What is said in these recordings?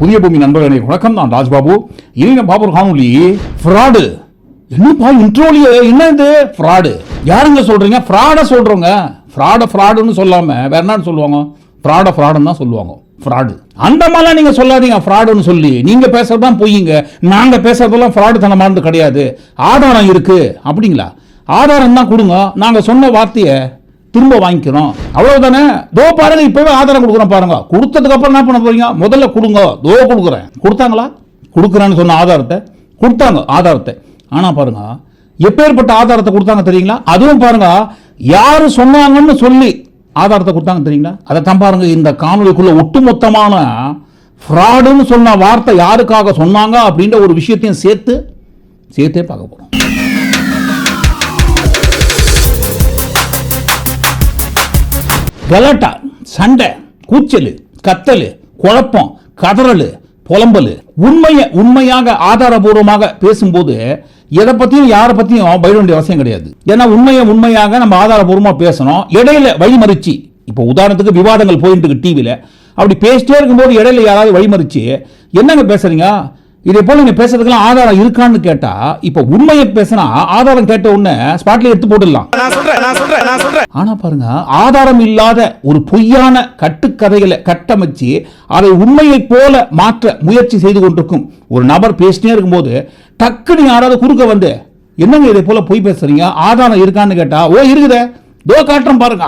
புதிய பூமி நண்பர்களே வணக்கம் நான் ராஜ்பாபு இளைஞ பாபர் காணொலி ஃப்ராடு. என்னப்பா இன்ட்ரோலியே? என்ன இது ஃப்ராடு? யாருங்க சொல்றீங்க? ஃப்ராட சொல்றோங்க ஃப்ராட ஃப்ராடுன்னு சொல்லாம வேற என்னன்னு சொல்லுவாங்க? ஃப்ராட ஃப்ராடுன்னு தான் சொல்லுவாங்க. ஃப்ராடு. அந்த மாதிரிலாம் நீங்கள் சொல்லாதீங்க ஃப்ராடுன்னு சொல்லி. நீங்க பேசுறதுதான் பொய்யுங்க நாங்கள் பேசுறதெல்லாம் ஃப்ராடு தனமானது கிடையாது. ஆதாரம் இருக்குது அப்படிங்களா? ஆதாரம் தான் கொடுங்க. நாங்கள் சொன்ன வார்த்தையை திரும்ப வாங்கிக்கிறோம். அவ்வளவுதானே? தோ பாருங்க இப்பவே ஆதாரம் கொடுக்குறோம் பாருங்க. கொடுத்ததுக்கு அப்புறம் என்ன பண்ண போறீங்க? முதல்ல கொடுங்க. தோ கொடுக்குறேன். கொடுத்தாங்களா? கொடுக்குறேன்னு சொன்ன ஆதாரத்தை. கொடுத்தாங்க ஆதாரத்தை. ஆனா பாருங்க எப்பேற்பட்ட ஆதாரத்தை கொடுத்தாங்க தெரியுங்களா? அதுவும் பாருங்க யார் சொன்னாங்கன்னு சொல்லி ஆதாரத்தை கொடுத்தாங்க தெரியுங்களா? அதை தான் பாருங்க இந்த காணொலிக்குள்ள ஒட்டுமொத்தமான ஃப்ராடுன்னு சொன்ன வார்த்தை யாருக்காக சொன்னாங்க அப்படின்ற ஒரு விஷயத்தையும் சேர்த்து சேர்த்தே பார்க்க போகிறோம் கலாட்டா சண்டை கூச்சல் கத்தல் குழப்பம் கதறல் புலம்பல். உண்மையை உண்மையாக ஆதாரபூர்வமாக பேசும்போது எதை பற்றியும் யாரை பற்றியும் பயிட வேண்டிய அவசியம் கிடையாது. ஏன்னா உண்மையை உண்மையாக நம்ம ஆதாரபூர்வமாக பேசணும். இடையில வழிமறிச்சு இப்போ உதாரணத்துக்கு விவாதங்கள் போயிட்டு இருக்கு டிவியில் அப்படி பேசிட்டே இருக்கும்போது இடையில யாராவது வழிமறிச்சு என்னங்க பேசுறீங்க? இதே போல நீங்க பேசுறதுக்கெல்லாம் ஆதாரம் இருக்கான்னு கேட்டா இப்ப உண்மையை பேசினா ஆதாரம் கேட்ட உடனே ஸ்பாட்ல எடுத்து போட்டுடலாம். நான் சொல்றேன் நான் சொல்றேன் நான் சொல்றேன். ஆனா பாருங்க ஆதாரம் இல்லாத ஒரு பொய்யான கட்டுக்கதைகளை கட்டமைச்சு அதை உண்மையைப் போல மாற்ற முயற்சி செய்து கொண்டிருக்கும் ஒரு நபர் பேசிட்டே இருக்கும்போது டக்குன்னு யாராவது குறுக்க வந்து என்னங்க இதை போல பொய் பேசுறீங்க? ஆதாரம் இருக்கான்னு கேட்டா ஓ இருக்குதே. தோ காட்டுறேன் பாருங்க.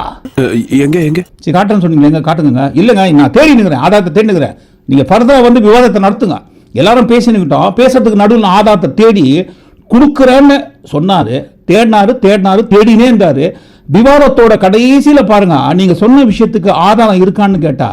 எங்க எங்க? சரி காட்டுறேன்னு சொன்னீங்க எங்க காட்டுங்க இல்லைங்க நான் தேடி நிற்கிறேன் ஆதாரத்தை தேடி நிற்கிறேன் நீங்க ஃபர்தரா வந்து விவாதத்தை நடத்துங்க. எல்லாரும் பேசினுக்கிட்டோம். பேசுறதுக்கு நடுவில் ஆதாரத்தை தேடி கொடுக்குறேன்னு சொன்னாரு. தேடினாரு தேடினாரு தேடினே இருந்தாரு. விவாதத்தோட கடைசியில பாருங்க நீங்க சொன்ன விஷயத்துக்கு ஆதாரம் இருக்கான்னு கேட்டா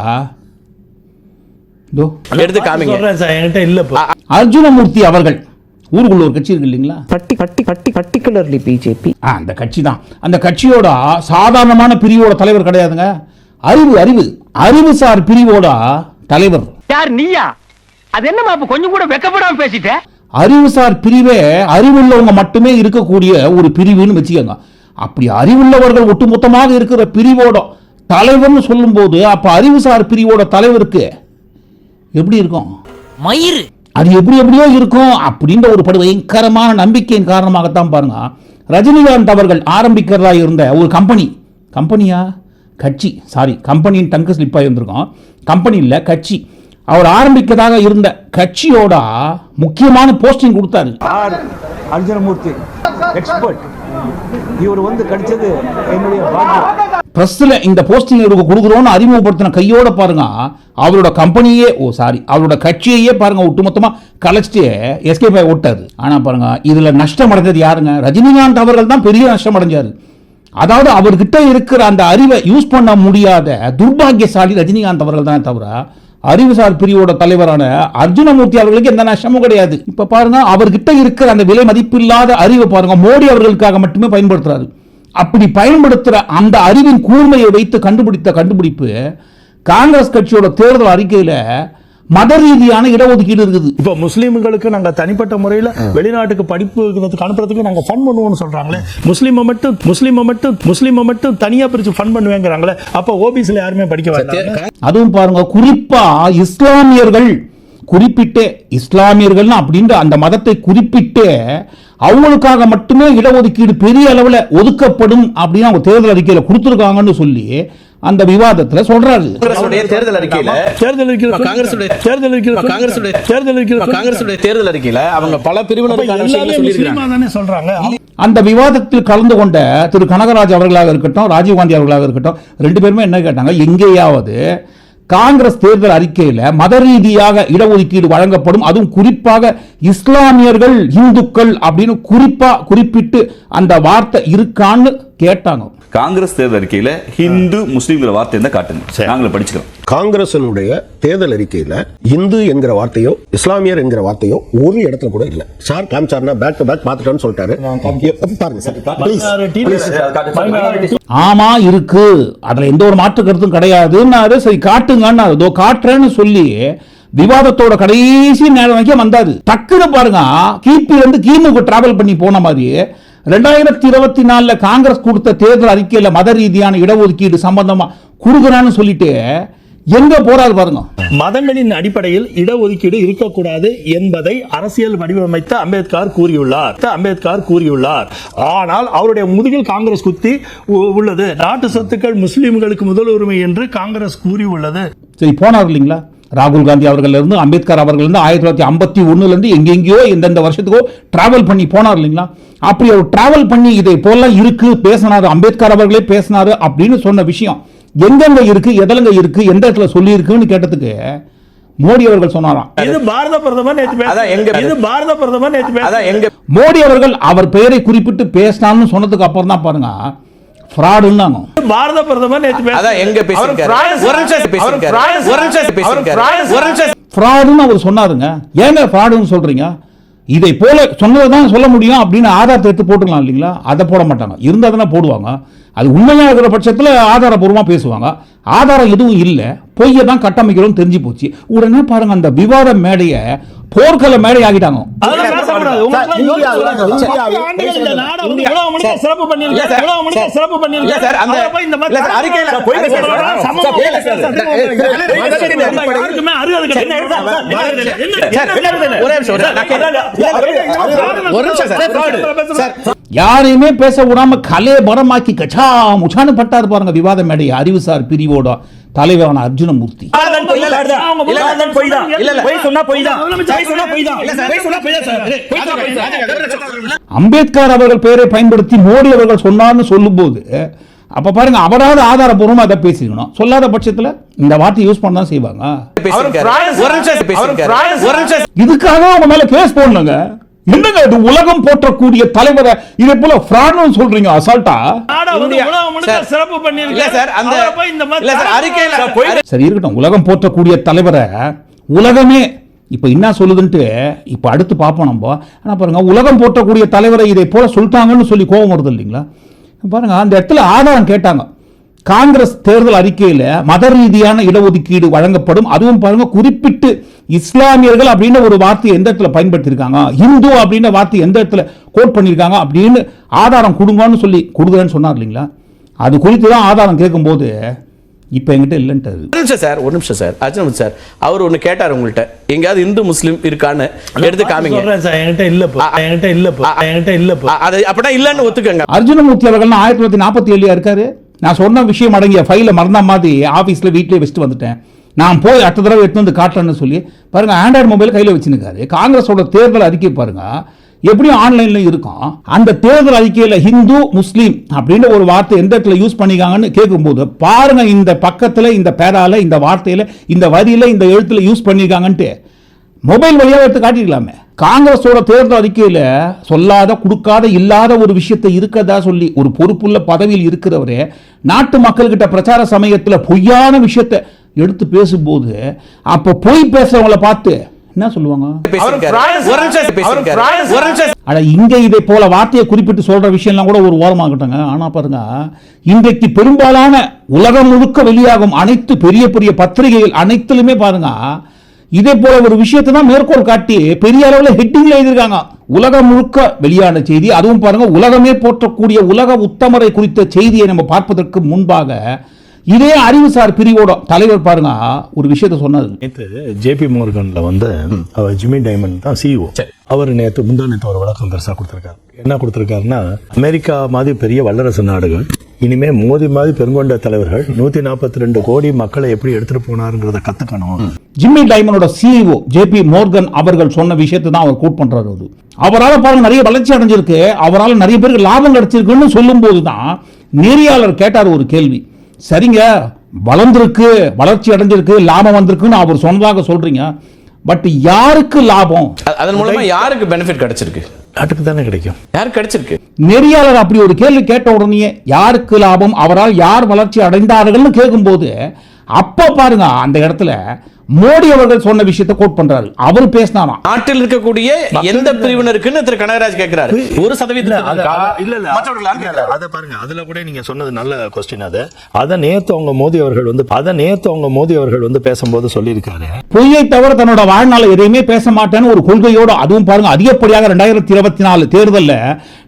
இதோ. எடுத்து காமிங்க. சொல்றேன் சார் என்கிட்ட இல்ல இப்போ. அர்ஜுனமூர்த்தி அவர்கள் ஊருக்குள்ள ஒரு கட்சி இருக்கு இல்லைங்களா? பட்டி பட்டி பட்டி பர்டிகுலர்லி பிஜேபி. ஆ, அந்த கட்சி தான். அந்த கட்சியோட சாதாரணமான பிரிவோட தலைவர் கிடையாதுங்க. அறிவு அறிவு. அறிவுசார் பிரிவோட தலைவர். யார் நீயா? அது என்னமா அப்ப கொஞ்சம் கூட வெக்கப்படாம பேசிட்ட? அறிவுசார் பிரிவே அறிவுள்ளவங்க மட்டுமே இருக்கக்கூடிய ஒரு பிரிவுன்னு வச்சுக்கோங்க. அப்படி அறிவுள்ளவர்கள் ஒட்டுமொத்தமாக இருக்கிற பிரிவோட தலைவர்னு சொல்லும்போது அப்ப அறிவுசார் பிரிவோட தலைவருக்கு எப்படி இருக்கும்? மயிறு. அது எப்படி எப்படியோ இருக்கும் அப்படின்ற ஒரு படு பயங்கரமான நம்பிக்கையின் காரணமாகத்தான் பாருங்க. ரஜினிகாந்த் அவர்கள் ஆரம்பிக்கிறதா இருந்த ஒரு கம்பெனி. கம்பெனியா? கட்சி. சாரி கம்பெனியின் டங்கு ஸ்லிப்பாக இருந்திருக்கோம் கம்பெனி இல்லை கட்சி. அவர் ஆரம்பிக்கிறதாக இருந்த கட்சியோட முக்கியமான போஸ்டிங் கொடுத்தாரு. ஆர். அர்ஜுனமூர்த்தி எக்ஸ்பர்ட் இவர் வந்து கிடைச்சது என்னுடைய பிரஸ்ல இந்த போஸ்டிங் இவருக்கு கொடுக்குறோம்னு அறிமுகப்படுத்தின கையோட பாருங்க. அவரோட கம்பெனியே ஓ சாரி அவரோட கட்சியையே பாருங்க ஒட்டுமொத்தமா கலைச்சிட்டு எஸ்கேப் ஆகி ஓட்டாது ஆனா பாருங்க இதுல நஷ்டம் அடைஞ்சது யாருங்க? ரஜினிகாந்த் அவர்கள் தான் பெரிய நஷ்டம் அடைஞ்சாரு அதாவது அவர்கிட்ட இருக்கிற அந்த அறிவை யூஸ் பண்ண முடியாத துர்பாகியசாலி ரஜினிகாந்த் அவர்கள் தானே தவிர அறிவுசார் பிரிவோட தலைவரான அர்ஜுனமூர்த்தி அவர்களுக்கு எந்த நஷ்டமும் கிடையாது. இப்ப பாருங்க அவர்கிட்ட இருக்கிற அந்த விலை மதிப்பில்லாத அறிவை பாருங்க மோடி அவர்களுக்காக மட்டுமே பயன்படுத்துறாரு. அப்படி பயன்படுத்துற அந்த அறிவின் கூர்மையை வைத்து கண்டுபிடித்த கண்டுபிடிப்பு காங்கிரஸ் கட்சியோட தேர்தல் அறிக்கையில மத ரீதியான இடஒதுக்கீடு இருக்குது. இப்போ முஸ்லீம்களுக்கு நாங்க தனிப்பட்ட முறையில வெளிநாட்டுக்கு படிப்புக்கு அனுப்புறதுக்கு நாங்க ஃபண்ட் பண்ணுவோம்னு சொல்றாங்களே. முஸ்லீமை மட்டும் முஸ்லீமை மட்டும் முஸ்லீமை மட்டும் தனியா பிரிச்சு ஃபண்ட் பண்ணுவேங்கிறாங்களே. அப்ப ஓபிசில யாருமே படிக்க வேண்டாம் அதுவும் பாருங்க குறிப்பா இஸ்லாமியர்கள் குறிப்பிட்டு இஸ்லாமியர்கள் அப்படின்ற அந்த மதத்தை குறிப்பிட்டு அவங்களுக்காக மட்டுமே இடஒதுக்கீடு பெரிய அளவுல ஒதுக்கப்படும் அப்படின்னு அவங்க தேர்தல் அறிக்கையில கொடுத்துருக்காங்கன்னு சொல்லி அந்த விவாதத்துல சொல்றாரு. தேர்தல் அறிக்கையில தேர்தல் அறிக்கையில காங்கிரசுடைய தேர்தல் அறிக்கையில காங்கிரசுடைய தேர்தல் அறிக்கையில காங்கிரசுடைய தேர்தல் அறிக்கையில அவங்க பல தானே சொல்றாங்க. அந்த விவாதத்தில் கலந்து கொண்ட திரு கனகராஜ் அவர்களாக இருக்கட்டும் ராஜீவ்காந்தி அவர்களாக இருக்கட்டும் ரெண்டு பேருமே என்ன கேட்டாங்க? எங்கேயாவது காங்கிரஸ் தேர்தல் அறிக்கையில மத ரீதியாக இடஒதுக்கீடு வழங்கப்படும் அதுவும் குறிப்பாக இஸ்லாமியர்கள் இந்துக்கள் அப்படின்னு குறிப்பா குறிப்பிட்டு அந்த வார்த்தை இருக்கான்னு கேட்டாங்க. காங்கிரஸ் தேர்தல் அறிக்கையில ஹிந்து முஸ்லீம்ங்கிற வார்த்தை இருந்தா காட்டுங்க நாங்களும் படிச்சுக்கிறோம். காங்கிரசனுடைய தேர்தல் அறிக்கையில இந்து என்கிற வார்த்தையோ இஸ்லாமியர் என்கிற வார்த்தையோ ஒரு இடத்துல கூட இல்ல. சார் காமிச்சார்னா பேக் டு பேக் பார்த்துட்டோன்னு சொல்லிட்டாரு. பாருங்க சார். ஆமா இருக்கு. அதுல எந்த ஒரு மாற்று கருத்தும் கிடையாதுன்னாரு. சரி காட்டுங்கன்னு இதோ காட்டுறேன்னு சொல்லி விவாதத்தோட கடைசி நேரம் வரைக்கும் வந்தாரு. டக்குன்னு பாருங்க கிபில இருந்து கிமுக்கு டிராவல் பண்ணி போன மாதிரி ரெண்டாயிரத்தி இருபத்தி நாலுல காங்கிரஸ் கொடுத்த தேர்தல் அறிக்கையில மத ரீதியான இடஒதுக்கீடு சம்பந்தமா குடுக்குறான்னு சொல்லிட்டு எங்க போறாரு பாருங்க. மதங்களின் அடிப்படையில் இடஒதுக்கீடு இருக்கக்கூடாது என்பதை அரசியல் வடிவமைத்த அம்பேத்கர் கூறியுள்ளார். அம்பேத்கர் கூறியுள்ளார். ஆனால் அவருடைய முதுகில் காங்கிரஸ் குத்தி உள்ளது. நாட்டு சொத்துக்கள் முஸ்லிம்களுக்கு முதல் உரிமை என்று காங்கிரஸ் கூறியுள்ளது. சரி போனார் இல்லைங்களா? ராகுல் காந்தி அவர்கள் இருந்து அம்பேத்கர் அவர்கள் இருந்து ஆயிரத்தி தொள்ளாயிரத்தி ஐம்பத்தி ஒண்ணுல இருந்து எங்கெங்கேயோ எந்தெந்த வருஷத்துக்கோ டிராவல் பண்ணி போனார் இல்லைங்களா? அப்படி அவர் டிராவல் பண்ணி இதை போல இருக்கு பேசினாரு அம்பேத்கர் அவர்களே பேசினாரு அப்படின்னு சொன்ன விஷயம். எங்கெங்க இருக்கு எதலங்க இருக்கு எந்த இடத்துல சொல்லி இருக்குன்னு கேட்டதுக்கு மோடி அவர்கள் சொன்னாராம். இது பாரத பிரதமர் இது பாரத பிரதமர் மோடி அவர்கள் அவர் பெயரை குறிப்பிட்டு பேசினான்னு சொன்னதுக்கு அப்புறம் தான் பாருங்க. ஃப்ராடுன்னாங்க. பாரத பிரதமர் அதான் எங்க பேசிருக்காரு ஃப்ராடுன்னு அவர் சொன்னாருங்க. ஏங்க ஃப்ராடுன்னு சொல்றீங்க? இதை போல சொன்னதை தான் சொல்ல முடியும் அப்படின்னு ஆதாரத்தை எடுத்து போட்டுக்கலாம் இல்லைங்களா? அதை போட மாட்டாங்க. இருந்தால் தானே போடுவாங்க. அது உண்மையாக இருக்கிற பட்சத்தில் ஆதாரபூர்வமாக பேசுவாங்க ஆதாரம் எதுவும் இல்லை பொய்யை தான் கட்டமைக்கிறோம் தெரிஞ்சு போச்சு உடனே பாருங்க அந்த விவாத மேடையை போர்க்கள மேடை ஆகிட்டாங்க. ஒரு நிமிஷம் சார். யாரையுமே பேச விடாம கலே பரமாக்கி கச்சா முச்சான்னு பட்டாரு பாருங்க விவாத மேடை அறிவுசார் பிரிவோட தலைவரான அர்ஜுனமூர்த்தி. அம்பேத்கர் அவர்கள் பெயரை பயன்படுத்தி மோடி அவர்கள் சொன்னார்னு சொல்லும்போது அப்ப பாருங்க அவராவது ஆதாரபூர்வமா அதை பேசிக்கணும் சொல்லாத பட்சத்துல இந்த வார்த்தை யூஸ் பண்ண தான் செய்வாங்க இதுக்காக அவங்க மேல கேஸ் போடணுங்க. என்னங்க இது உலகம் போற்றக்கூடிய தலைவரை? இதே போல ஃப்ராட்னு சொல்றீங்க அசால்ட்டா. சிறப்பு இல்ல பண்ணிருக்காரு. சார் இருக்கட்டும். உலகம் போற்றக்கூடிய தலைவரை உலகமே இப்ப என்ன சொல்லுதுன்ட்டு இப்ப அடுத்து பார்ப்போம் நம்ம. ஆனா பாருங்க உலகம் போற்றக்கூடிய தலைவரை இதை போல சொல்லிட்டாங்கன்னு சொல்லி கோபம் வருது இல்லைங்களா? பாருங்க அந்த இடத்துல ஆதாரம் கேட்டாங்க. காங்கிரஸ் தேர்தல் அறிக்கையில மத ரீதியான இடஒதுக்கீடு வழங்கப்படும். அதுவும் பாருங்க குறிப்பிட்டு இஸ்லாமியர்கள் அப்படின்னு ஒரு வார்த்தையை எந்த இடத்துல பயன்படுத்தியிருக்காங்க? இந்து அப்படின்ற வார்த்தை எந்த இடத்துல கோட் பண்ணியிருக்காங்க? அப்படின்னு ஆதாரம் கொடுங்கன்னு சொல்லி கொடுக்குறேன்னு சொன்னார் இல்லைங்களா? அது குறித்து தான் ஆதாரம் கேட்கும்போது இப்போ என்கிட்ட இல்லைன்ட்டாரு. ஒரு நிமிஷம் சார் ஒரு நிமிஷம் சார் அர்ஜுன் சார் அவர் ஒண்ணு கேட்டார் உங்கள்ட்ட. எங்கேயாவது இந்து முஸ்லிம் இருக்கான்னு எடுத்து காமிங்க. சொல்றேன் சார், என்கிட்ட இல்ல இப்போ. என்கிட்ட இல்ல இப்போ. என்கிட்ட இல்ல இப்போ. அ- அது அப்படின்னா இல்லன்னு ஒத்துக்கங்க. அர்ஜுனமூர்த்தி அவர்கள் ஆயிரத்தி தொள்ளாயிரத்தி நாற்பத்தி ஏழுலயா இருக்காரு? நான் சொன்ன விஷயம் அடங்கிய ஃபைல மறந்த மாதிரி ஆஃபீஸில் வீட்டிலே வச்சுட்டு வந்துட்டேன். நான் போய் அடுத்த தடவை எடுத்து வந்து காட்டுறேன்னு சொல்லி பாருங்க ஆண்ட்ராய்டு மொபைல் கையில் வச்சுருக்காரு. காங்கிரஸோட தேர்தல் அறிக்கை பாருங்க. எப்படியும் ஆன்லைன்ல இருக்கும். அந்த தேர்தல் அறிக்கையில் ஹிந்து முஸ்லீம் அப்படின்ற ஒரு வார்த்தை எந்த இடத்துல யூஸ் பண்ணிக்காங்கன்னு கேட்கும்போது பாருங்க இந்த பக்கத்தில் இந்த பேரால இந்த வார்த்தையில இந்த வரியில இந்த எழுத்துல யூஸ் பண்ணியிருக்காங்கன்ட்டு மொபைல் வழியாக எடுத்து காட்டிக்கலாமே காங்கிரஸோட தேர்தல் அறிக்கையில சொல்லாத கொடுக்காத இல்லாத ஒரு விஷயத்தை இருக்கதா சொல்லி ஒரு பொறுப்புள்ள பதவியில் இருக்கிறவரே நாட்டு மக்கள்கிட்ட பிரச்சார சமயத்துல பொய்யான விஷயத்தை எடுத்து பேசும்போது அப்ப பொய் பேசுறவங்கள பார்த்து என்ன சொல்லுவாங்க? அட இங்க இதை போல வார்த்தையை குறிப்பிட்டு சொல்ற விஷயம்லாம் கூட ஒரு ஓரமாகட்டங்க ஆனா பாருங்க இன்றைக்கு பெரும்பாலான உலகம் முழுக்க வெளியாகும் அனைத்து பெரிய பெரிய பத்திரிகைகள் அனைத்திலுமே பாருங்க இதே போல ஒரு விஷயத்தை தான் மேற்கோள் காட்டி பெரிய அளவில் ஹெட்டிங்ல எழுதியிருக்காங்க. உலகம் முழுக்க வெளியான செய்தி. அதுவும் பாருங்க உலகமே போற்றக்கூடிய உலக உத்தமரை குறித்த செய்தியை நம்ம பார்ப்பதற்கு முன்பாக இதே அறிவுசார் பிரிவோட தலைவர் பாருங்க ஒரு விஷயத்தை சொன்னாரு நேத்து ஜேபி மோர்கன்ல வந்து அவர் ஜிம்மி டைமண்ட் தான் சிஇஓ அவர் நேத்து முந்தா நேத்து ஒரு விளக்கம் பெருசா கொடுத்திருக்காரு. என்ன கொடுத்திருக்காருன்னா அமெரிக்கா மாதிரி பெரிய வல்லரசு நாடுகள் இனிமே மோதி மாதிரி பெருங்கொண்ட தலைவர்கள் நூத்தி நாற்பத்தி ரெண்டு கோடி மக்களை எப்படி எடுத்துட்டு போனாருங்கிறத கத்துக்கணும். ஜிம்மி டைமனோட சிஇஓ ஜேபி மோர்கன் அவர்கள் சொன்ன விஷயத்தை தான் அவர் கோட் பண்றாரு அது அவரால் பாருங்க நிறைய வளர்ச்சி அடைஞ்சிருக்கு. அவரால் நிறைய பேருக்கு லாபம் கிடைச்சிருக்குன்னு சொல்லும்போது தான் நெறியாளர் கேட்டார் ஒரு கேள்வி. சரிங்க வளர்ந்துருக்கு வளர்ச்சி அடைஞ்சிருக்கு லாபம் வந்திருக்குன்னு அவர் சொன்னதாக சொல்றீங்க. பட் யாருக்கு லாபம்? அதன் மூலமா யாருக்கு பெனிஃபிட் கிடைச்சிருக்கு? நாட்டுக்கு தானே கிடைக்கும். யாருக்கு கிடைச்சிருக்கு? நெறியாளர் அப்படி ஒரு கேள்வி கேட்ட உடனே யாருக்கு லாபம்? அவரால் யார் வளர்ச்சி அடைந்தார்கள்னு கேட்கும்போது அப்ப பாருங்க அந்த இடத்துல மோடி அவர்கள் சொன்ன விஷயத்தை கோட் பண்றாரு. அவர் பேசினாராம் நாட்டில் இருக்கக்கூடிய எந்த பிரிவினருக்குன்னு திரு கனகராஜ் கேட்கிறாரு ஒரு சதவீதம் இல்ல இல்ல அத பாருங்க. அதுல கூட நீங்க சொன்னது நல்ல கொஸ்டின் அது. அத நேத்து அவங்க மோடி அவர்கள் வந்து அத நேத்து அவங்க மோடி அவர்கள் வந்து பேசும்போது சொல்லியிருக்காரு. பொய்யை தவிர தன்னோட வாழ்நாள எதையுமே பேச மாட்டேன்னு ஒரு கொள்கையோட அதுவும் பாருங்க அதிகப்படியாக ரெண்டாயிரத்தி இருபத்தி நாலு தேர்தல்ல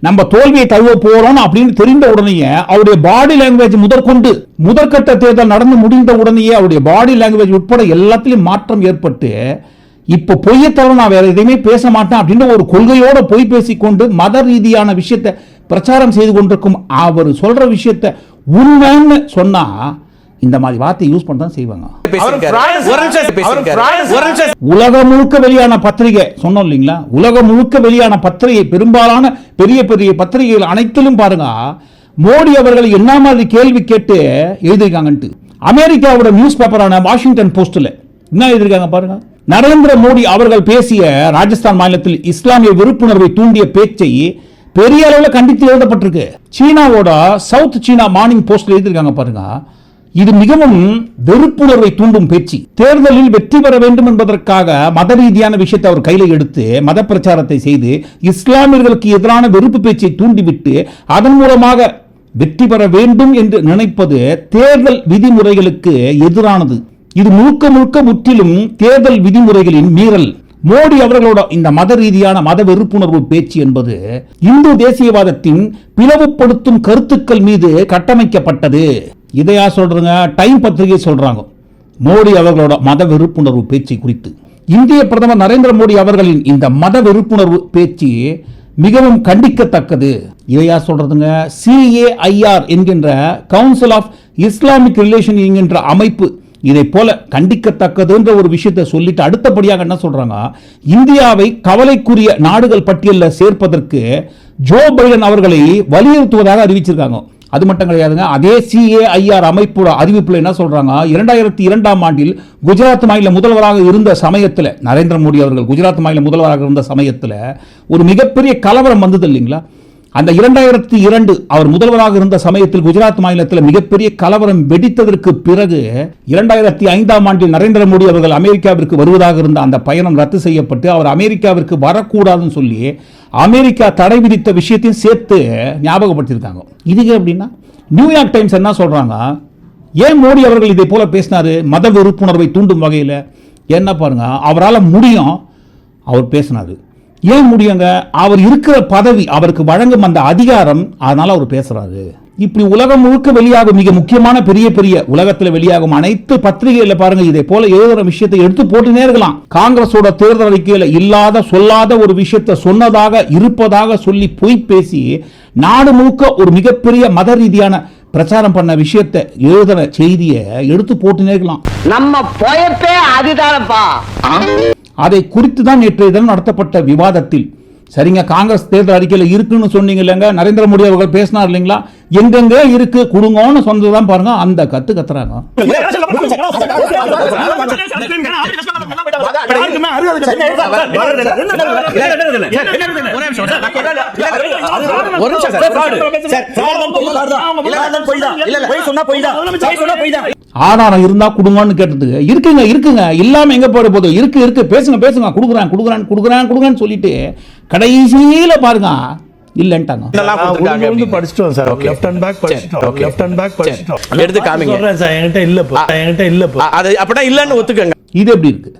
நம்ம தோல்வியை தழுவ போறோம் அப்படின்னு தெரிந்த உடனே அவருடைய பாடி லாங்குவேஜ் முதற்கொண்டு முதற்கட்ட தேர்தல் நடந்து முடிந்த உடனேயே அவருடைய பாடி லாங்குவேஜ் உட்பட எல்லாத்திலையும் மாற்றம் ஏற்பட்டு இப்போ பொய்யை தவிர நான் வேற எதையுமே பேச மாட்டேன் அப்படின்ற ஒரு கொள்கையோட பொய் பேசிக்கொண்டு மத ரீதியான விஷயத்தை பிரச்சாரம் செய்து கொண்டிருக்கும் அவர் சொல்ற விஷயத்தை உண்மைன்னு சொன்னா இந்த மாதிரி வார்த்தை யூஸ் பண்ண தான் செய்வாங்க. உலகம் முழுக்க வெளியான பத்திரிகை சொன்னோம் இல்லைங்களா? உலகம் முழுக்க வெளியான பத்திரிகை பெரும்பாலான பெரிய பெரிய பத்திரிகைகள் அனைத்திலும் பாருங்க மோடி அவர்கள் என்ன மாதிரி கேள்வி கேட்டு எழுதியிருக்காங்கன்ட்டு. அமெரிக்காவோட நியூஸ் பேப்பரான வாஷிங்டன் போஸ்ட்ல என்ன எழுதியிருக்காங்க பாருங்க? நரேந்திர மோடி அவர்கள் பேசிய ராஜஸ்தான் மாநிலத்தில் இஸ்லாமிய விழிப்புணர்வை தூண்டிய பேச்சை பெரிய அளவில் கண்டித்து எழுதப்பட்டிருக்கு. சீனாவோட சவுத் சீனா மார்னிங் போஸ்ட்ல எழுதியிருக்காங்க பாருங்க. இது மிகவும் வெறுப்புணர்வை தூண்டும் பேச்சு. தேர்தலில் வெற்றி பெற வேண்டும் என்பதற்காக மத ரீதியான விஷயத்தை அவர் கையில எடுத்து மத பிரச்சாரத்தை செய்து இஸ்லாமியர்களுக்கு எதிரான வெறுப்பு பேச்சை தூண்டிவிட்டு அதன் மூலமாக வெற்றி பெற வேண்டும் என்று நினைப்பது தேர்தல் விதிமுறைகளுக்கு எதிரானது. இது முழுக்க முழுக்க முற்றிலும் தேர்தல் விதிமுறைகளின் மீறல். மோடி அவர்களோட இந்த மத ரீதியான மத வெறுப்புணர்வு பேச்சு என்பது இந்து தேசியவாதத்தின் பிளவுபடுத்தும் கருத்துக்கள் மீது கட்டமைக்கப்பட்டது. இதையா சொல்கிறதுங்க டைம் பத்திரிகை சொல்கிறாங்க மோடி அவர்களோட மத வெறுப்புணர்வு பேச்சு குறித்து. இந்திய பிரதமர் நரேந்திர மோடி அவர்களின் இந்த மத வெறுப்புணர்வு பேச்சு மிகவும் கண்டிக்கத்தக்கது. இதையா சொல்றதுங்க? சிஏஐஆர் என்கின்ற கவுன்சில் ஆஃப் இஸ்லாமிக் ரிலேஷன் என்கின்ற அமைப்பு இதை போல கண்டிக்கத்தக்கதுன்ற ஒரு விஷயத்தை சொல்லிட்டு அடுத்தபடியாக என்ன சொல்றாங்க? இந்தியாவை கவலைக்குரிய நாடுகள் பட்டியலில் சேர்ப்பதற்கு ஜோ பைடன் அவர்களை வலியுறுத்துவதாக அறிவிச்சிருக்காங்க. அது மட்டும் கிடையாதுங்க. அதே சிஏஐஆர் அமைப்போட அறிவிப்பில் என்ன சொல்கிறாங்க இரண்டாயிரத்தி இரண்டாம் ஆண்டில் குஜராத் மாநில முதல்வராக இருந்த சமயத்தில் நரேந்திர மோடி அவர்கள் குஜராத் மாநில முதல்வராக இருந்த சமயத்தில் ஒரு மிகப்பெரிய கலவரம் வந்தது இல்லைங்களா? அந்த இரண்டாயிரத்தி இரண்டு அவர் முதல்வராக இருந்த சமயத்தில் குஜராத் மாநிலத்தில் மிகப்பெரிய கலவரம் வெடித்ததற்கு பிறகு இரண்டாயிரத்தி ஐந்தாம் ஆண்டில் நரேந்திர மோடி அவர்கள் அமெரிக்காவிற்கு வருவதாக இருந்த அந்த பயணம் ரத்து செய்யப்பட்டு அவர் அமெரிக்காவிற்கு வரக்கூடாதுன்னு சொல்லி அமெரிக்கா தடை விதித்த விஷயத்தையும் சேர்த்து ஞாபகப்படுத்தியிருக்காங்க. இதுக்கு அப்படின்னா நியூயார்க் டைம்ஸ் என்ன சொல்கிறாங்க ஏன் மோடி அவர்கள் இதை போல பேசினாரு? மத வெறுப்புணர்வை தூண்டும் வகையில். என்ன பாருங்க அவரால் முடியும் அவர் பேசினாரு. ஏன் முடியுங்க? அவர் இருக்கிற பதவி அவருக்கு வழங்கும் அந்த அதிகாரம் அதனால அவர் பேசுறாரு. இப்படி உலகம் முழுக்க வெளியாகும் மிக முக்கியமான பெரிய பெரிய உலகத்தில் வெளியாகும் அனைத்து பத்திரிகையில பாருங்க இதை போல எழுதுற விஷயத்தை எடுத்து போட்டுனே இருக்கலாம். காங்கிரஸோட தேர்தல் அறிக்கையில இல்லாத சொல்லாத ஒரு விஷயத்தை சொன்னதாக இருப்பதாக சொல்லி பொய் பேசி நாடு முழுக்க ஒரு மிகப்பெரிய மத ரீதியான பிரச்சாரம் பண்ண விஷயத்தை எழுதுற செய்தியை எடுத்து போட்டுனே இருக்கலாம். நம்ம பொயப்பே அதுதானப்பா. அதை குறித்து தான் நேற்றைய தினம் நடத்தப்பட்ட விவாதத்தில். சரிங்க காங்கிரஸ் தேர்தல் அறிக்கையில் இருக்குன்னு சொன்னீங்க இல்லைங்க? நரேந்திர மோடி அவர்கள் பேசினார் இல்லைங்களா? எங்கெங்க இருக்கு? கொடுங்கன்னு சொன்னதுதான் பாருங்க. அந்த கத்து கத்துறாங்க. ஆதாரம் இருந்தா கொடுங்கன்னு கேட்டதுக்கு இருக்குங்க இருக்குங்க. இல்லாம எங்க போட போதும் இருக்கு இருக்கு. பேசுங்க பேசுங்க. குடுக்குறேன் கொடுக்குறேன் கொடுக்குறேன் கொடுக்குறேன்னு சொல்லிட்டு கடைசியில பாருங்க இல்லன்ட்டாங்க. உழுந்து. படிச்சிட்டோம் சார். லெஃப்ட் அண்ட் பேக் சரி, படிச்சிட்டோம். okay. லெஃப்ட் அண்ட் பேக் சரி. படிச்சிட்டோம். எடுத்து காமிங்க. சொல்றேன் சார் என்கிட்ட இல்ல இப்போ என்கிட்ட இல்ல இப்போ அ- அது அப்படின்னா இல்லைன்னு ஒத்துக்கங்க. இது எப்படி இருக்கு?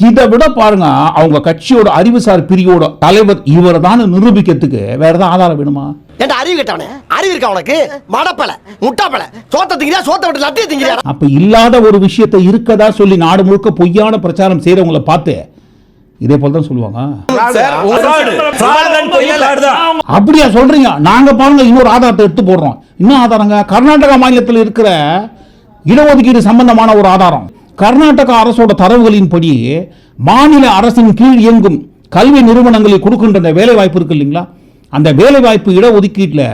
இதை விட பாருங்க அவங்க கட்சியோட அறிவுசார் பிரிவோட தலைவர் இவர் தான் நிரூபிக்கிறதுக்கு வேற ஏதாவது ஆதாரம் வேணுமா? ஏன்டா அறிவு கட்டவனே? அறிவு இருக்கா உனக்கு? மடப்பல முட்டாப்பல. சோத்த திங்கிறியா சோத்த விட்டு லட்டிய திங்கிறியா? அப்ப இல்லாத ஒரு விஷயத்தை இருக்கதா சொல்லி நாடு முழுக்க பொய்யான பிரச்சாரம் செய்யறவங்கள பார்த்து இதே போல தான் சொல்லுவாங்க. அப்படியா சொல்றீங்க? நாங்க பாருங்க இன்னொரு ஆதாரத்தை எடுத்து போடுறோம். இன்னும் ஆதாரங்க கர்நாடகா மாநிலத்தில் இருக்கிற இடஒதுக்கீடு சம்பந்தமான ஒரு ஆதாரம். கர்நாடகா அரசோட தரவுகளின்படி மாநில அரசின் கீழ் இயங்கும் கல்வி நிறுவனங்களில் கொடுக்கின்ற அந்த வேலை வாய்ப்பு இருக்கு இல்லைங்களா? அந்த வேலை வாய்ப்பு இடஒதுக்கீட்டில்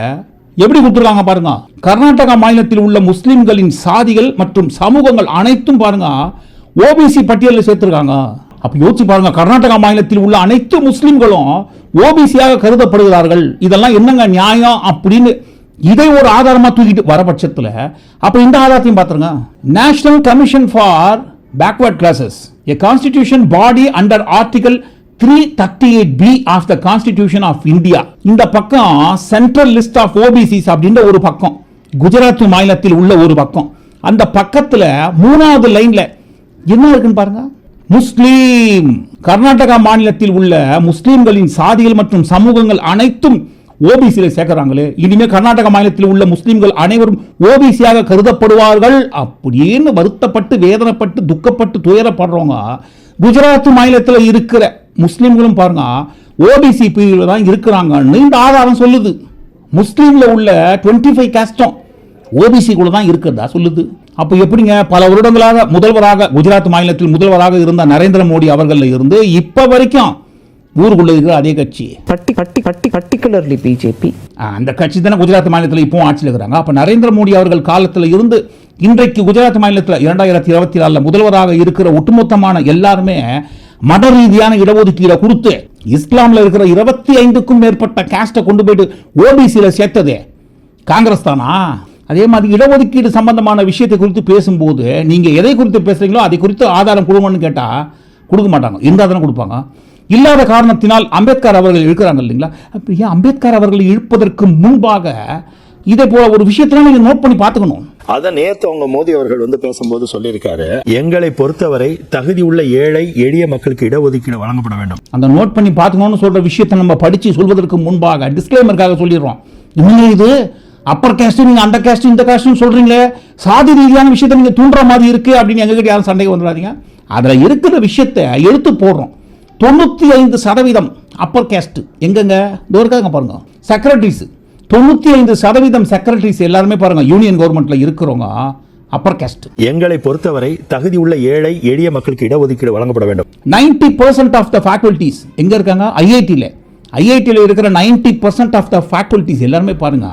எப்படி கொடுத்துருக்காங்க பாருங்க? கர்நாடகா மாநிலத்தில் உள்ள முஸ்லிம்களின் சாதிகள் மற்றும் சமூகங்கள் அனைத்தும் பாருங்க ஓபிசி பட்டியலில் சேர்த்திருக்காங்க. அப்ப யோசிச்சு பாருங்க கர்நாடகா மாநிலத்தில் உள்ள அனைத்து முஸ்லிம்களும் ஓபிசியாக கருதப்படுகிறார்கள். இதெல்லாம் என்னங்க நியாயம் அப்படின்னு இதை ஒரு ஆதாரமாக தூக்கிட்டு வர பட்சத்தில் அப்போ இந்த ஆதாரத்தையும் பார்த்துருங்க national commission for backward classes a constitution body under article 338 B of the constitution of India இந்த பக்கம் சென்ட்ரல் லிஸ்ட் ஆஃப் ஓபிசிஸ் அப்படின்ற ஒரு பக்கம் குஜராத் மாநிலத்தில் உள்ள ஒரு பக்கம். அந்த பக்கத்தில் மூணாவது லைனில் என்ன இருக்குன்னு பாருங்கள் முஸ்லீம். கர்நாடகா மாநிலத்தில் உள்ள முஸ்லீம்களின் சாதிகள் மற்றும் சமூகங்கள் அனைத்தும் ஓபிசியில் சேர்க்கிறாங்களே. இனிமே கர்நாடக மாநிலத்தில் உள்ள முஸ்லீம்கள் அனைவரும் ஓபிசியாக கருதப்படுவார்கள். அப்படின்னு வருத்தப்பட்டு வேதனைப்பட்டு துக்கப்பட்டு துயரப்படுறவங்க குஜராத் மாநிலத்தில் இருக்கிற முஸ்லீம்களும் பாருங்க ஓபிசி பிரிவில் தான் இருக்கிறாங்கன்னு இந்த ஆதாரம் சொல்லுது. முஸ்லீமில் உள்ள டுவெண்ட்டி ஃபைவ் கேஸ்டம் ஓபிசிக்குள்ளே தான் இருக்கிறதா சொல்லுது. அப்போ எப்படிங்க? பல வருடங்களாக முதல்வராக குஜராத் மாநிலத்தில் முதல்வராக இருந்த நரேந்திர மோடி அவர்கள்ல இருந்து இப்ப வரைக்கும் ஊருக்குள்ள இருக்கிற அதே கட்சி. பட்டி பட்டி பட்டி பர்டிகுலர்லி பிஜேபி. அந்த கட்சி தானே குஜராத் மாநிலத்தில் இப்போ ஆட்சியில் இருக்கிறாங்க. அப்போ நரேந்திர மோடி அவர்கள் காலத்தில் இருந்து இன்றைக்கு குஜராத் மாநிலத்தில் இரண்டாயிரத்தி இருபத்தி நாலில் முதல்வராக இருக்கிற ஒட்டுமொத்தமான எல்லாருமே மத ரீதியான இடஒதுக்கீடை கொடுத்து இஸ்லாமில் இருக்கிற இருபத்தி ஐந்துக்கும் மேற்பட்ட கேஸ்ட்டை கொண்டு போயிட்டு ஓபிசியில் சேர்த்ததே. காங்கிரஸ் தானா? அதே மாதிரி இடஒதுக்கீடு சம்பந்தமான விஷயத்தை குறித்து பேசும்போது நீங்கள் எதை குறித்து பேசுறீங்களோ அதை குறித்து ஆதாரம் கொடுங்கன்னு கேட்டால் கொடுக்க மாட்டாங்க. இருந்தால் தானே கொடுப்பாங்க. இல்லாத காரணத்தினால் அம்பேத்கர் அவர்கள் இழுக்கிறாங்க இல்லைங்களா? அப்ப ஏன் அம்பேத்கர் அவர்கள் இழுப்பதற்கு முன்பாக இதே போல ஒரு விஷயத்தெல்லாம் நீங்கள் நோட் பண்ணி பார்த்துக்கணும். அத நேத்து அவங்க மோடி அவர்கள் வந்து பேசும்போது சொல்லியிருக்காரு. எங்களை பொறுத்தவரை தகுதி உள்ள ஏழை எளிய மக்களுக்கு இடஒதுக்கீடு வழங்கப்பட வேண்டும். அந்த நோட் பண்ணி பார்த்துக்கணும்னு சொல்ற விஷயத்தை நம்ம படிச்சு சொல்வதற்கு முன்பாக டிஸ்க்ளைமருக்காக சொல்லிடுறோம். இன்னும் இது அப்பர் கேஸ்ட் நீங்க அந்த கேஸ்ட் இந்த கேஸ்ட்னு சொல்றீங்களே சாதி ரீதியான விஷயத்தை நீங்க தூண்டுற மாதிரி இருக்கு அப்படின்னு எங்ககிட்ட யாரும் சண்டைக்கு வந்துடாதீங்க. அதுல இருக்கிற விஷயத்தை எடுத்து போடுறோம். தொண்ணூத்தி ஐந்து சதவீதம் அப்பர் கேஸ்ட் எங்கெங்க? இதோ இருக்காங்க பாருங்க. செக்ரட்டரிஸ் தொண்ணூத்தி ஐந்து சதவீதம் செக்ரட்டரிஸ் எல்லாருமே பாருங்க யூனியன் கவர்மெண்ட்ல இருக்கிறவங்க அப்பர் கேஸ்ட் எங்களை பொறுத்தவரை தகுதி உள்ள ஏழை எளிய மக்களுக்கு இடஒதுக்கீடு வழங்கப்பட வேண்டும். Ninety percent of the faculties எங்க இருக்காங்க? ஐஐடியில் ஐஐடியில் இருக்கிற ninety percent of the faculties எல்லாருமே பாருங்க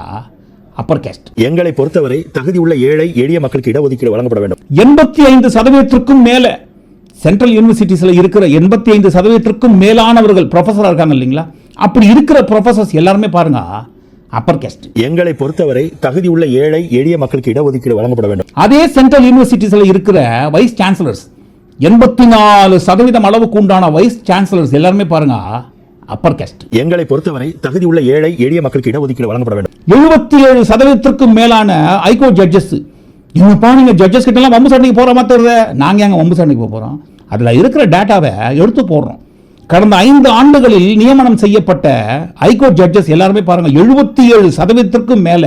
அப்பர் கேஸ்ட் எங்களை பொறுத்தவரை தகுதி உள்ள ஏழை எளிய மக்களுக்கு இடஒதுக்கீடு வழங்கப்பட வேண்டும். எண்பத்தி ஐந்து சதவீதத்திற்கும் மேலே சென்ட்ரல் யூனிவர்சிட்டிஸில் இருக்கிற எண்பத்தி ஐந்து சதவீதத்திற்கும் மேலானவர்கள் ப்ரொஃபஸராக இருக்காங்க இல்லைங்களா? அப்படி இருக்கிற ப்ரொஃபஸர்ஸ் எல்லாருமே பாருங்க அப்பர் கேஸ்ட் எங்களை பொறுத்தவரை தகுதி உள்ள ஏழை எளிய மக்களுக்கு இடஒதுக்கீடு வழங்கப்பட வேண்டும். அதே சென்ட்ரல் யூனிவர்சிட்டிஸில் இருக்கிற வைஸ் சான்சலர்ஸ் எண்பத்தி நாலு சதவீதம் அளவுக்கு உண்டான வைஸ் சான்சலர்ஸ் எல்லாருமே பாருங்க அப்பர் கேஸ்ட் எங்களை பொறுத்தவரை தகுதி உள்ள ஏழை எளிய மக்களுக்கு இடஒதுக்கீடு வழங்கப்பட வேண்டும். எழுபத்தி ஏழு சதவீதத்திற்கும் மேலான ஹைகோர்ட் ஜட்ஜஸ் என்னப்பா நீங்க ஜட்ஜஸ் கிட்ட எல்லாம் வம்பு சண்டைக்கு போற மாதிரி தெரியுது. நாங்க எங்க வம்பு சண்டைக்கு போக போறோம். அதுல இருக்கிற டேட்டாவை எடுத்து போடுறோம். கடந்த ஐந்து ஆண்டுகளில் நியமனம் செய்யப்பட்ட ஹைகோர்ட் ஜட்ஜஸ் எல்லாருமே பாருங்க எழுபத்தி ஏழு சதவீதத்திற்கும் மேல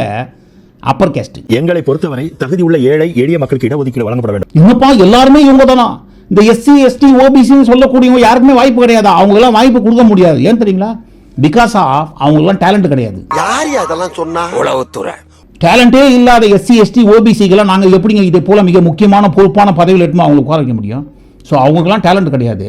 அப்பர் கேஸ்ட் எங்களை பொறுத்தவரை தகுதி உள்ள ஏழை எளிய மக்களுக்கு இடஒதுக்கீடு வழங்கப்பட வேண்டும். என்னப்பா எல்லாருமே இவங்க தானா இந்த எஸ்சி எஸ்டி ஓபிசின்னு சொல்லக்கூடியவங்க யாருக்குமே வாய்ப்பு கிடையாது? அவங்கெல்லாம் வாய்ப்பு கொடுக்க முடியாது. ஏன் தெரியுங்களா? பிகாஸ் ஆஃப் அவங்களுக்குலாம் டேலண்ட் கிடையாது. யார் அதெல்லாம் சொன்னா? உளவுத்துறை. டேலண்டே இல்லாத எஸ்சி எஸ்டி ஓபிசிக்கெல்லாம் நாங்கள் எப்படிங்க இதே போல மிக முக்கியமான பொறுப்பான பதவியில் எடுத்துமா அவங்களுக்கு உட்கார வைக்க முடியும். ஸோ அவங்களுக்குலாம் டேலண்ட் கிடையாது.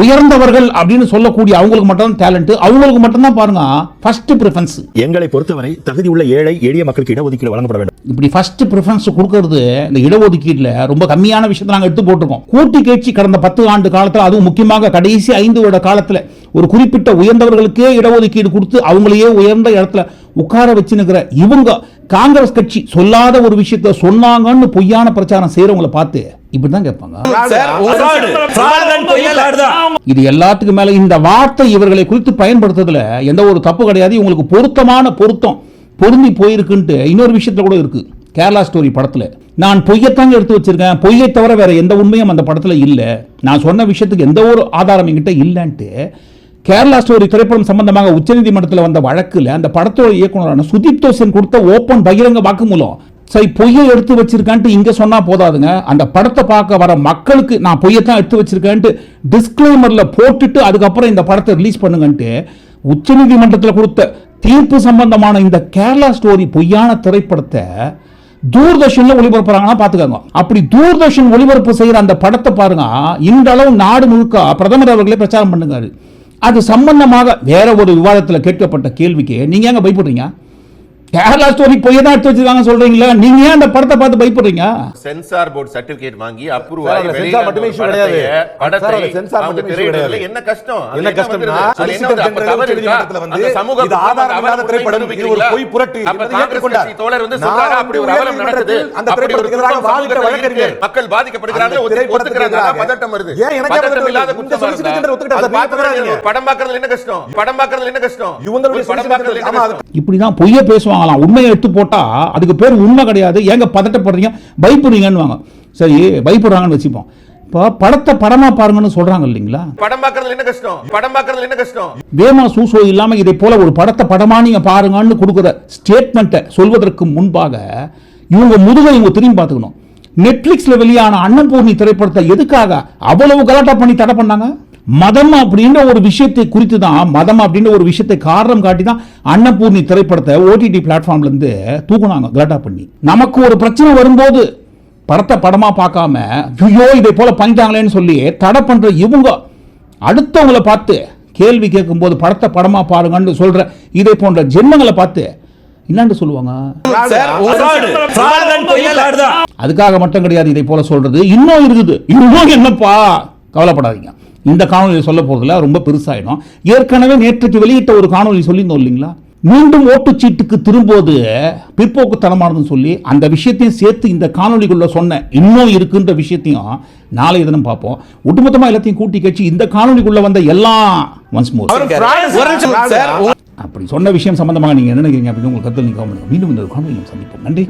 உயர்ந்தவர்கள் அப்படின்னு சொல்லக்கூடிய அவங்களுக்கு மட்டும் டேலண்ட் அவங்களுக்கு மட்டும்தான் பாருங்க ஃபர்ஸ்ட் ப்ரிஃபரன்ஸ் எங்களை பொறுத்தவரை தகுதி உள்ள ஏழை எளிய மக்களுக்கு இடஒதுக்கீடு வழங்கப்பட வேண்டும். இப்படி ஃபர்ஸ்ட் ப்ரிஃபரன்ஸ் கொடுக்கறது இந்த இடஒதுக்கீட்டில் ரொம்ப கம்மியான விஷயத்தை நாங்கள் எடுத்து போட்டிருக்கோம். கூட்டி கேட்சி கடந்த பத்து ஆண்டு காலத்தில் அதுவும் முக்கியமாக கடைசி ஐந்து வருட காலத்தில் ஒரு குறிப்பிட்ட உயர்ந்தவர்களுக்கே இடஒதுக்கீடு கொடுத்து அவங்களையே உயர்ந்த இடத்துல உட்கார வச்சுனுக்கிற இவங்க காங்கிரஸ் கட்சி சொல்லாத ஒரு விஷயத்த சொன்னாங்கன்னு பொய்யான பிரச்சாரம் செய்யறவங்கள பார்த்து இப்படிதான் கேட்பாங்க. இது எல்லாத்துக்கும் மேல இந்த வார்த்தை இவர்களை குறித்து பயன்படுத்துறதுல எந்த ஒரு தப்பு கிடையாது. இவங்களுக்கு பொருத்தமான பொருத்தம் பொருந்தி போயிருக்குன்ட்டு இன்னொரு விஷயத்துல கூட இருக்கு. கேரளா ஸ்டோரி படத்துல. நான் பொய்யத்தாங்க எடுத்து வச்சிருக்கேன். பொய்யை தவிர வேற எந்த உண்மையும் அந்த படத்துல இல்ல. நான் சொன்ன விஷயத்துக்கு எந்த ஒரு ஆதாரம் என்கிட்ட இல்லைன்ட்டு கேரளா ஸ்டோரி திரைப்படம் சம்பந்தமாக உச்சநீதிமன்றத்தில் வந்த வழக்கில் அந்த படத்தோட இயக்குநரான சுதீப் தோசன் கொடுத்த ஓப்பன் பகிரங்க வாக்குமூலம். சரி பொய்யை எடுத்து வச்சிருக்கான்ட்டு இங்கே சொன்னால் போதாதுங்க. அந்த படத்தை பார்க்க வர மக்களுக்கு நான் பொய்யத்தான் எடுத்து வச்சிருக்கேன்ட்டு டிஸ்க்ளைமரில் போட்டுட்டு அதுக்கப்புறம் இந்த படத்தை ரிலீஸ் பண்ணுங்கன்ட்டு உச்சநீதிமன்றத்தில் கொடுத்த தீர்ப்பு சம்பந்தமான இந்த கேரளா ஸ்டோரி பொய்யான திரைப்படத்தை தூர்தர்ஷன்ல ஒளிபரப்புறாங்கன்னா பார்த்துக்கோங்க. அப்படி தூர்தர்ஷன் ஒளிபரப்பு செய்யற அந்த படத்தை பாருங்க. இந்த அளவு நாடு முழுக்க பிரதமர் அவர்களே பிரச்சாரம் பண்ணுங்காரு அது சம்பந்தமாக வேற ஒரு விவாதத்துல கேட்கப்பட்ட கேள்விக்கு நீங்க ஏங்க பயப்படுறீங்க? கேரளா ஸ்டோரி பொய்யை தான் எடுத்து வச்சிருக்காங்க சொல்றீங்களா? நீங்க ஏன் அந்த படத்தை பார்த்து பயப்படுறீங்க? சென்சார் போர்டு சர்டிபிகேட் வாங்கி அப்ரூவ் ஆகி சென்சார் மட்டுமே issue கிடையாது. படத்தை சென்சார் மட்டுமே திரையிடறதுல கிடையாது. என்ன கஷ்டம்? என்ன கஷ்டம்னா என்ன வந்து சமூக இது ஆதாரம் இல்லாத திரைப்படம், இது ஒரு? பொய் புரட்டு அப்ப காங்கிரஸ் தோழர் வந்து சொல்றாரா? அப்படி ஒரு அவலம் நடக்குது உயர்நீதிமன்றத்தில் அந்த ஒரு திரைப்படத்துக்கு எதிராக வாதிட்ட வழக்கறிஞர். மக்கள் திரைப்படத்துக்கு ஒத்துக்கிறாங்க எதிராக பதட்டம் வருது. ஏன் எனக்கு பதட்டம் இல்லாத வருது? குற்றம் பார்க்கறாதீங்க. படம் பார்க்கறதுல என்ன கஷ்டம்? படம் பார்க்கறதுல என்ன கஷ்டம்? இவங்களுடைய ஒரு படம் பார்க்கறதுல என்ன general, ஆமா, கஷ்டம்? பேசுவாங்களாம் உண்மையை எடுத்து போட்டா அதுக்கு பேர் உண்மை கிடையாது. ஏங்க பதட்டப்படுறீங்க? பயப்படுறீங்கன்னு சரி பயப்படுறாங்கன்னு வச்சுப்போம். இப்போ படத்தை படமா பாருங்கன்னு சொல்றாங்க இல்லைங்களா? படம் பார்க்கறதுல என்ன கஷ்டம்? படம் பார்க்கறதுல என்ன கஷ்டம்? வேமா சூசோ இல்லாம இதை போல ஒரு படத்தை படமா நீங்க பாருங்கன்னு கொடுக்குற ஸ்டேட்மெண்ட்டை சொல்வதற்கு முன்பாக இவங்க முதுகை இவங்க திரும்பி பார்த்துக்கணும். நெட்ஃபிளிக்ஸ்ல வெளியான அன்னபூர்ணி திரைப்படத்தை எதுக்காக அவ்வளவு கலாட்டா பண்ணி தடை பண்ணாங்க? மதம் அப்படின்ற ஒரு விஷயத்தை குறித்து தான் மதம் அப்படின்ற ஒரு விஷயத்தை காரணம் காட்டி தான் அன்னபூர்ணி திரைப்படத்தை ஓடிடி பிளாட்ஃபார்ம்ல இருந்து தூக்குனாங்க கலாட்டா பண்ணி. நமக்கு ஒரு பிரச்சனை வரும்போது படத்தை படமா பார்க்காம ஐயோ இதை போல பண்ணிட்டாங்களேன்னு சொல்லி தடை பண்ற இவங்க அடுத்தவங்களை பார்த்து கேள்வி கேட்கும்போது படத்தை படமா பாருங்கன்னு சொல்ற இதை போன்ற ஜென்மங்களை பார்த்து என்னன்னு சொல்லுவாங்க? அதுக்காக மட்டும் கிடையாது இதை போல சொல்றது. இன்னும் இருக்குது. இன்னும் என்னப்பா? கவலைப்படாதீங்க. இந்த காணொலி சொல்ல போறதுல ரொம்ப பெருசாயிடும். ஏற்கனவே நேற்றுக்கு வெளியிட்ட ஒரு காணொலி சொல்லியிருந்தோம் இல்லைங்களா? மீண்டும் ஓட்டுச்சீட்டுக்கு திரும்புவது பிற்போக்குத்தனமானதுன்னு சொல்லி அந்த விஷயத்தையும் சேர்த்து இந்த காணொலிக்குள்ள சொன்னேன் இன்னும் இருக்குன்ற விஷயத்தையும் நாளைய தினம் பார்ப்போம். ஒட்டுமொத்தமா எல்லாத்தையும் கூட்டி கட்சி இந்த காணொலிக்குள்ள வந்த எல்லாம் ஒன்ஸ் மோர் அப்படி சொன்ன விஷயம் சம்பந்தமாக நீங்க என்ன நினைக்கிறீங்க அப்படின்னு உங்களுக்கு கருத்து நீங்க comment பண்ணுங்க. மீண்டும் இந்த காணொலியில் சந்திப்போம். நன்றி.